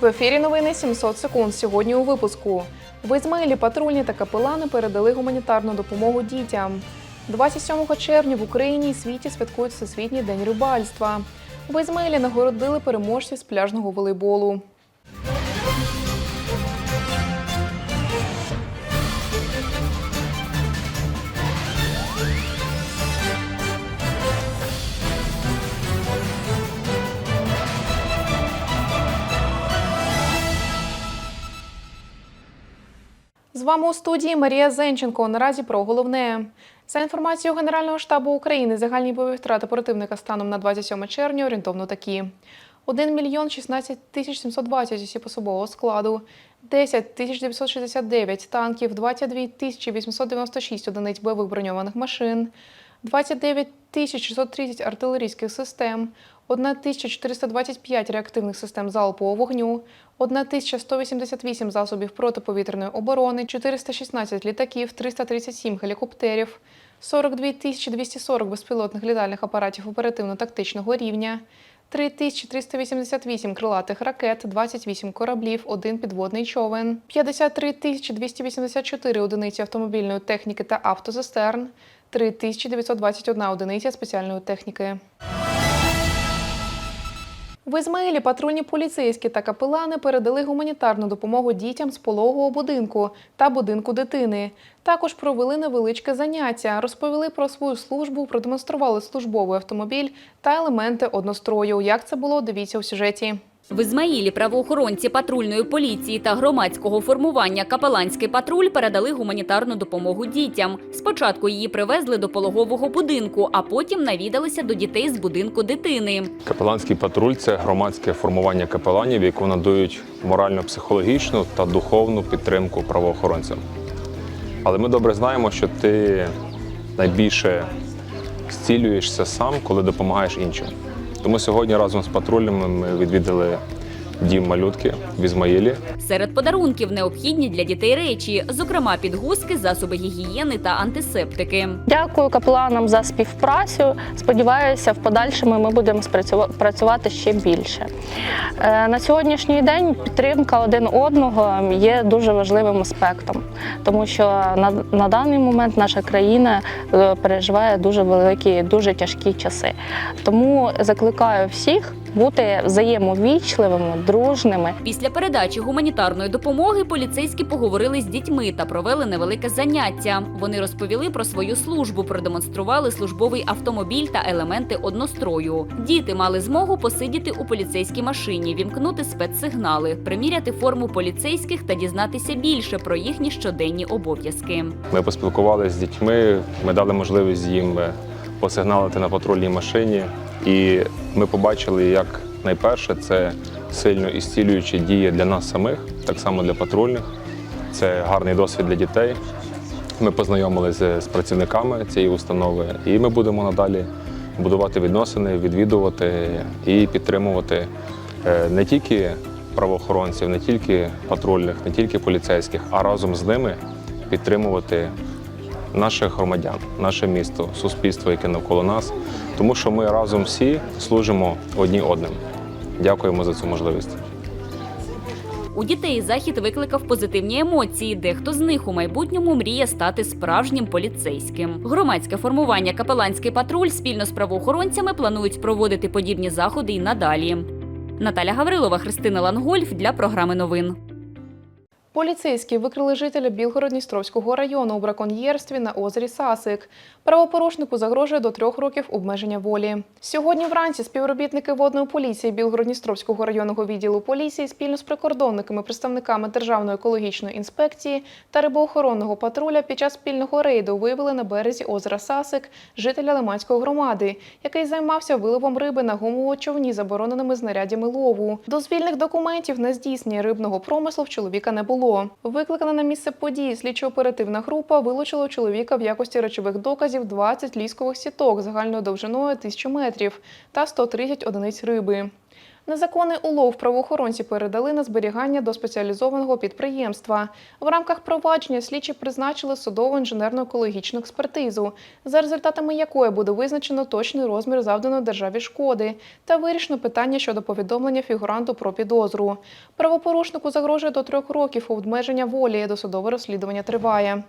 В ефірі новини 700 секунд. Сьогодні у випуску. В Ізмаїлі патрульні та капелани передали гуманітарну допомогу дітям. 27 червня в Україні і світі святкують Всесвітній день рибальства. В Ізмаїлі нагородили переможців з пляжного волейболу. Вами у студії Марія Зенченко. Наразі про головне. За інформацією Генерального штабу України, загальні бойові втрати противника станом на 27 червня орієнтовно такі: 1 мільйон 16 тисяч 720 осіб особового складу, 10 тисяч 969 танків, 22 тисячі 896 одиниць бойових броньованих машин, 29 тисяч 630 артилерійських систем, 1425 реактивних систем залпового вогню, 1188 засобів протиповітряної оборони, 416 літаків, 337 гелікоптерів, 42 240 безпілотних літальних апаратів оперативно-тактичного рівня, 3388 крилатих ракет, 28 кораблів, 1 підводний човен, 53 284 одиниці автомобільної техніки та автозистерн, 3921 одиниця спеціальної техніки. В Ізмаїлі патрульні поліцейські та капелани передали гуманітарну допомогу дітям з пологового будинку та будинку дитини. Також провели невеличке заняття, розповіли про свою службу, продемонстрували службовий автомобіль та елементи однострою. Як це було, дивіться у сюжеті. В Ізмаїлі правоохоронці патрульної поліції та громадського формування Капеланський патруль передали гуманітарну допомогу дітям. Спочатку її привезли до пологового будинку, а потім навідалися до дітей з будинку дитини. Капеланський патруль це громадське формування капеланів, яку надають морально-психологічну та духовну підтримку правоохоронцям. Але ми добре знаємо, що ти найбільше зцілюєшся сам, коли допомагаєш іншим. Тому сьогодні разом з патрульними ми відвідали дім малютки в Ізмаїлі. Серед подарунків необхідні для дітей речі, зокрема підгузки, засоби гігієни та антисептики. Дякую капеланам за співпрацю. Сподіваюся, в подальшому ми будемо працювати ще більше. Е, На сьогоднішній день підтримка один одного є дуже важливим аспектом, тому що на, на даний момент наша країна е, переживає дуже великі, дуже тяжкі часи. Тому закликаю всіх бути взаємовічливими, дружними Після передачі гуманітарної допомоги поліцейські поговорили з дітьми та провели невелике заняття. Вони розповіли про свою службу, продемонстрували службовий автомобіль та елементи однострою. Діти мали змогу посидіти у поліцейській машині, вімкнути спецсигнали, приміряти форму поліцейських та дізнатися більше про їхні щоденні обов'язки. Ми поспілкувалися з дітьми, ми дали можливість їм е, посигналити на патрульній машині. І ми побачили, як найперше це сильно ісцілюючі дії для нас самих, так само для патрульних. Це гарний досвід для дітей. Ми познайомилися з працівниками цієї установи, і ми будемо надалі будувати відносини, відвідувати і підтримувати е, не тільки правоохоронців, не тільки патрульних, не тільки поліцейських, а разом з ними підтримувати наших громадян, наше місто, суспільство, яке навколо нас, тому що ми разом всі служимо одні одним. Дякуємо за цю можливість. У дітей захід викликав позитивні емоції. Дехто з них у майбутньому мріє стати справжнім поліцейським. Громадське формування Капеланський патруль спільно з правоохоронцями планують проводити подібні заходи і надалі. Наталя Гаврилова, Христина Лангольф для програми новин. Поліцейські викрили жителя Білгород-Дністровського району у браконьєрстві на озері Сасик. Правопорушнику загрожує до трьох років обмеження волі. Сьогодні вранці співробітники водної поліції Білгород-Дністровського районного відділу поліції спільно з прикордонниками, представниками Державної екологічної інспекції та рибоохоронного патруля під час спільного рейду виявили на березі озера Сасик жителя Лиманської громади, який займався виловом риби на гумовому човні, забороненими знарядями лову. Дозвільних документів на здійснення рибного промислу в чоловіка не було. Викликана на місце події слідчо-оперативна група вилучила чоловіка в якості речових доказів 20 ліскових сіток загальною довжиною 1000 метрів та 130 одиниць риби. Незаконний улов правоохоронці передали на зберігання до спеціалізованого підприємства. В рамках провадження слідчі призначили судово інженерно екологічну експертизу, за результатами якої буде визначено точний розмір завданої державі шкоди та вирішено питання щодо повідомлення фігуранту про підозру. Правопорушнику загрожує до трьох років обмеження волі. Досудове розслідування триває.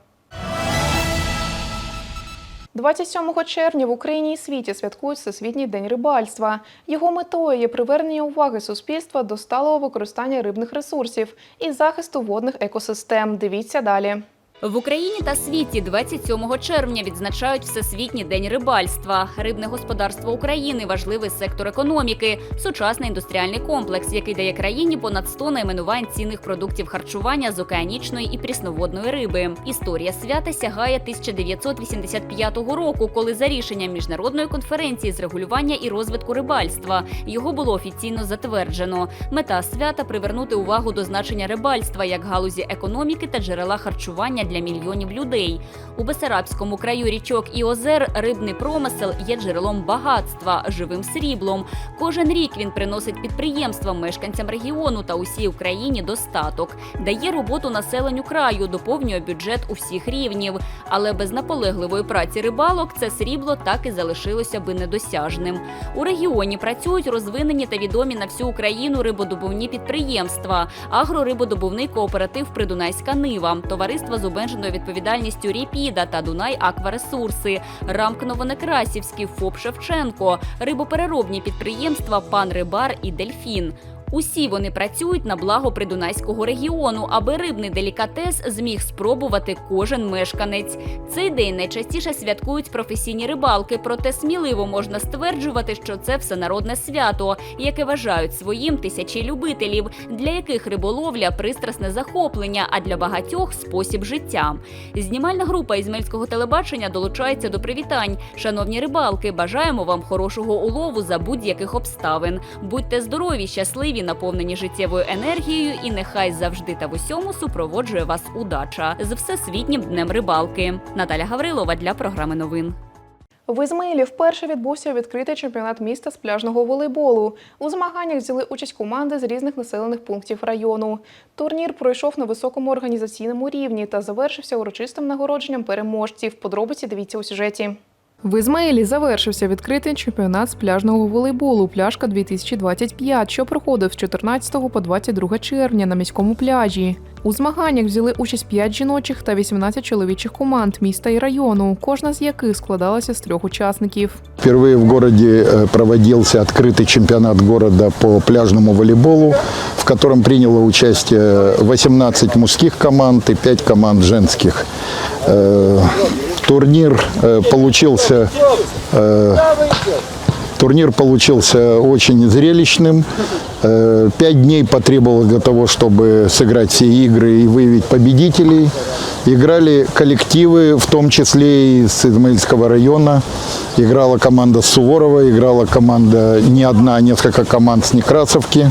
27 червня в Україні і світі святкують Всесвітній день рибальства. Його метою є привернення уваги суспільства до сталого використання рибних ресурсів і захисту водних екосистем. Дивіться далі. В Україні та світі 27 червня відзначають Всесвітній день рибальства. Рибне господарство України важливий сектор економіки, сучасний індустріальний комплекс, який дає країні понад 100 найменувань цінних продуктів харчування з океанічної і прісноводної риби. Історія свята сягає 1985 року, коли за рішенням міжнародної конференції з регулювання і розвитку рибальства його було офіційно затверджено. Мета свята привернути увагу до значення рибальства як галузі економіки та джерела харчування для мільйонів людей. У Бесарабському краю річок і озер рибний промисел є джерелом багатства, живим сріблом. Кожен рік він приносить підприємствам, мешканцям регіону та усій Україні достаток, дає роботу населенню краю, доповнює бюджет усіх рівнів. Але без наполегливої праці рибалок це срібло так і залишилося би недосяжним. У регіоні працюють розвинені та відомі на всю Україну рибодобувні підприємства, агрорибодобувний кооператив Придунайська Нива, товариство з обмеженою відповідальністю Ріпіда та Дунай Акваресурси, рамк Новонекрасівський, ФОП Шевченко, рибопереробні підприємства Пан Рибар і Дельфін. Усі вони працюють на благо придунайського регіону, аби рибний делікатес зміг спробувати кожен мешканець. Цей день найчастіше святкують професійні рибалки, проте сміливо можна стверджувати, що це всенародне свято, яке вважають своїм тисячі любителів, для яких риболовля пристрасне захоплення, а для багатьох спосіб життя. Знімальна група ізмельського телебачення долучається до привітань. Шановні рибалки, бажаємо вам хорошого улову за будь-яких обставин. Будьте здорові, щасливі, наповнені життєвою енергією, і нехай завжди та в усьому супроводжує вас удача з всесвітнім днем рибалки. Наталя Гаврилова для програми новин. В Ізмаїлі вперше відбувся відкритий чемпіонат міста з пляжного волейболу. У змаганнях взяли участь команди з різних населених пунктів району. Турнір пройшов на високому організаційному рівні та завершився урочистим нагородженням переможців. Подробиці дивіться у сюжеті. В Ізмаїлі завершився відкритий чемпіонат з пляжного волейболу Пляжка 2025, що проходив з 14 по 22 червня на міському пляжі. У змаганнях взяли участь 5 жіночих та 18 чоловічих команд міста і району, кожна з яких складалася з трьох учасників. Впервые в городе э, проводился открытый чемпионат города по пляжному волейболу, в котором приняло участие 18 мужских команд и 5 команд женских. Турнир э, получился э, Турнир получился очень зрелищным. Э, Пять дней потребовалось для того, чтобы сыграть все игры и выявить победителей. Играли коллективы, в том числе и из Измаильского района. Играла команда Суворова, играла команда не одна, а несколько команд с Некрасовки.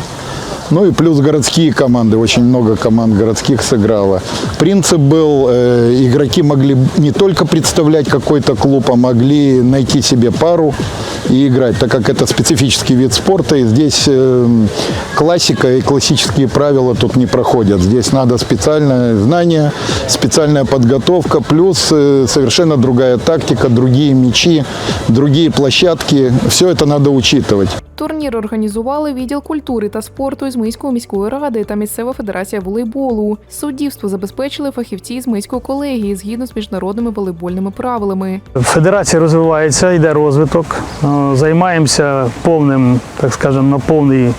Ну и плюс городские команды, очень много команд городских сыграло. Принцип был, э, игроки могли не только представлять какой-то клуб, а могли найти себе пару и играть, так как это специфический вид спорта, и здесь э, классика и классические правила тут не проходят. Здесь надо специальное знание, специальная подготовка, плюс э, совершенно другая тактика, другие мячи, другие площадки. Все это надо учитывать. Турнір організували відділ культури та спорту Ізмийської міської ради та місцева федерація волейболу. Суддівство забезпечили фахівці Ізмийської колегії згідно з міжнародними волейбольними правилами. Федерація розвивається, йде розвиток. Е, Займаємося повним, так скажемо, на повний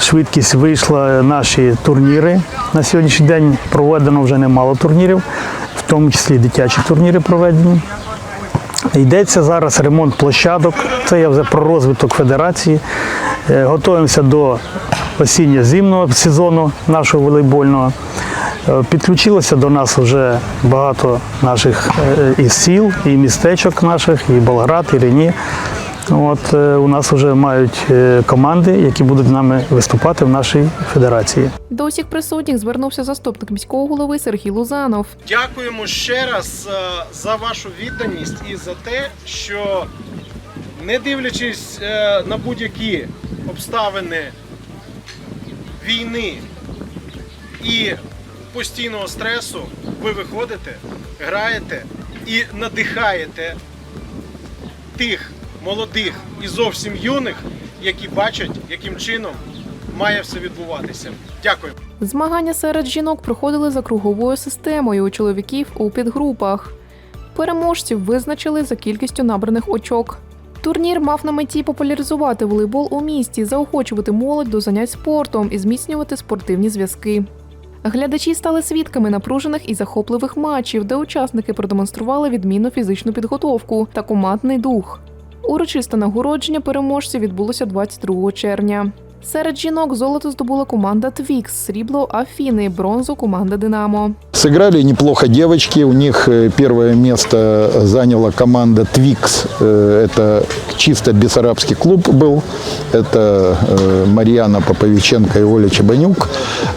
швидкість вийшли наші турніри. На сьогоднішній день проведено вже немало турнірів, в тому числі дитячі турніри проведені. Йдеться зараз ремонт площадок. Це я вже про розвиток федерації. Е, Готуємося до осінньо-зимного сезону нашого волейбольного. Е, Підключилося до нас вже багато наших е, і сіл, і містечок наших, і Болград, і Рені. От е, у нас вже мають е, команди, які будуть з нами виступати в нашій федерації. До усіх присутніх звернувся заступник міського голови Сергій Лузанов. Дякуємо ще раз е, за вашу відданість і за те, що не дивлячись на будь-які обставини війни і постійного стресу, ви виходите, граєте і надихаєте тих молодих і зовсім юних, які бачать, яким чином має все відбуватися. Дякую. Змагання серед жінок проходили за круговою системою у чоловіків у підгрупах. Переможців визначили за кількістю набраних очок. Турнір мав на меті популяризувати волейбол у місті, заохочувати молодь до занять спортом і зміцнювати спортивні зв'язки. Глядачі стали свідками напружених і захопливих матчів, де учасники продемонстрували відмінну фізичну підготовку та командний дух. Урочисте нагородження переможців відбулося 22 червня. Серед жінок золото здобула команда Твікс, срібло Афіни, бронзу команда Динамо. Сыграли неплохо девочки. У них э, первое место заняла команда Твикс. Э, Это чисто бессарабский клуб был. Это э, Марьяна Поповиченко и Оля Чебанюк.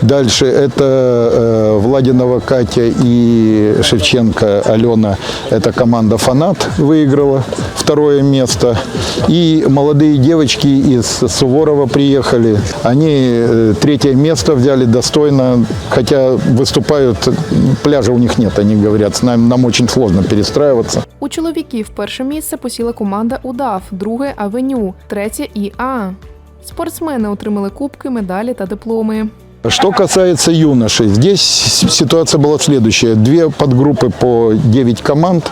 Дальше это э, Владинова Катя и Шевченко Алена. Это команда Фанат выиграла второе место. И молодые девочки из Суворова приехали. Они э, третье место взяли достойно, хотя выступают, пляжа у них нет, они говорят, с нами, нам очень сложно перестраиваться. У чоловіків перше місце посіла команда Удав, друге Авеню, третє ІА. Спортсмени отримали кубки, медалі та дипломи. Что касается юношей, здесь ситуация была следующая. Две подгруппы по 9 команд.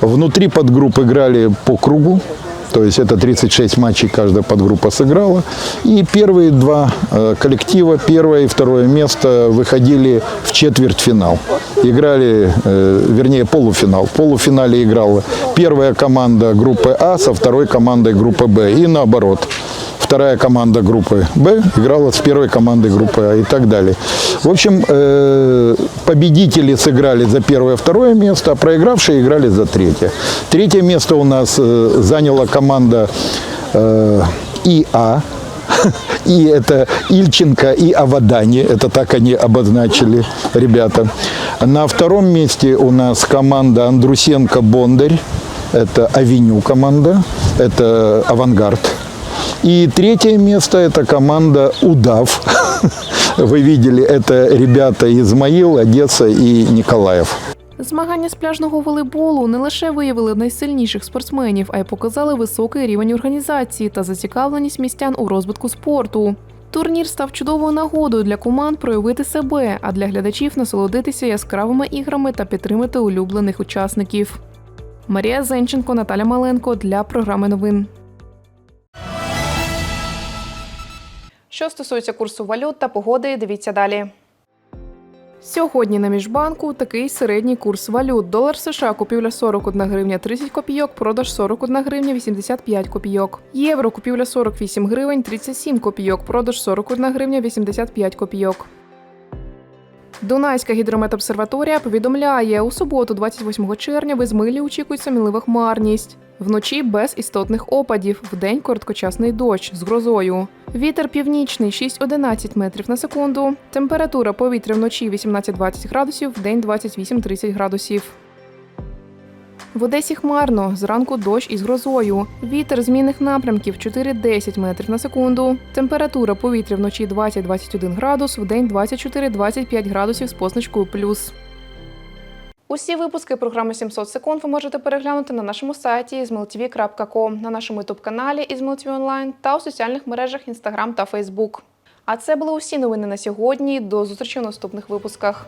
Внутри подгрупп играли по кругу. То есть это 36 матчей каждая подгруппа сыграла. И первые два э, коллектива, первое и второе место, выходили в четвертьфинал. Играли, э, вернее, полуфинал. В полуфинале играла первая команда группы А со второй командой группы Б. И наоборот вторая команда группы Б играла с первой командой группы А и так далее. В общем, э, победители сыграли за первое и второе место, а проигравшие играли за третье. Третье место у нас заняла команда э, ИА. И это Ильченко и Авадани, это так они обозначили ребята. На втором месте у нас команда Андрусенко-Бондарь, это Авеню команда, это Авангард. И третье место – это команда «Удав». Вы видели, это ребята Измаил, Одесса и Николаев. Змагання з пляжного волейболу не лише виявили найсильніших спортсменів, а й показали високий рівень організації та зацікавленість містян у розвитку спорту. Турнір став чудовою нагодою для команд проявити себе, а для глядачів насолодитися яскравими іграми та підтримати улюблених учасників. Марія Зенченко, Наталя Маленко для програми новин. Що стосується курсу валют та погоди, дивіться далі. Сьогодні на міжбанку такий середній курс валют. Долар США купівля 41 гривня 30 копійок, продаж 41 гривня 85 копійок. Євро купівля 48 гривень 37 копійок, продаж 41 гривня 85 копійок. Дунайська гідрометобсерваторія повідомляє, у суботу, 28 червня, в Ізмилі очікується мінлива хмарність. Вночі без істотних опадів, вдень короткочасний дощ з грозою. Вітер північний 6-11 метрів на секунду. Температура повітря вночі 18-20 градусів, вдень 28-30 градусів. В Одесі хмарно, зранку дощ із грозою. Вітер змінних напрямків 4-10 метрів на секунду. Температура повітря вночі 20-21 градус, вдень 24-25 градусів з позначкою плюс. Усі випуски програми 700 секунд ви можете переглянути на нашому сайті izmailtv.com, на нашому ютуб-каналі izmailtv Online та у соціальних мережах Instagram та Facebook. А це були усі новини на сьогодні. До зустрічі в наступних випусках.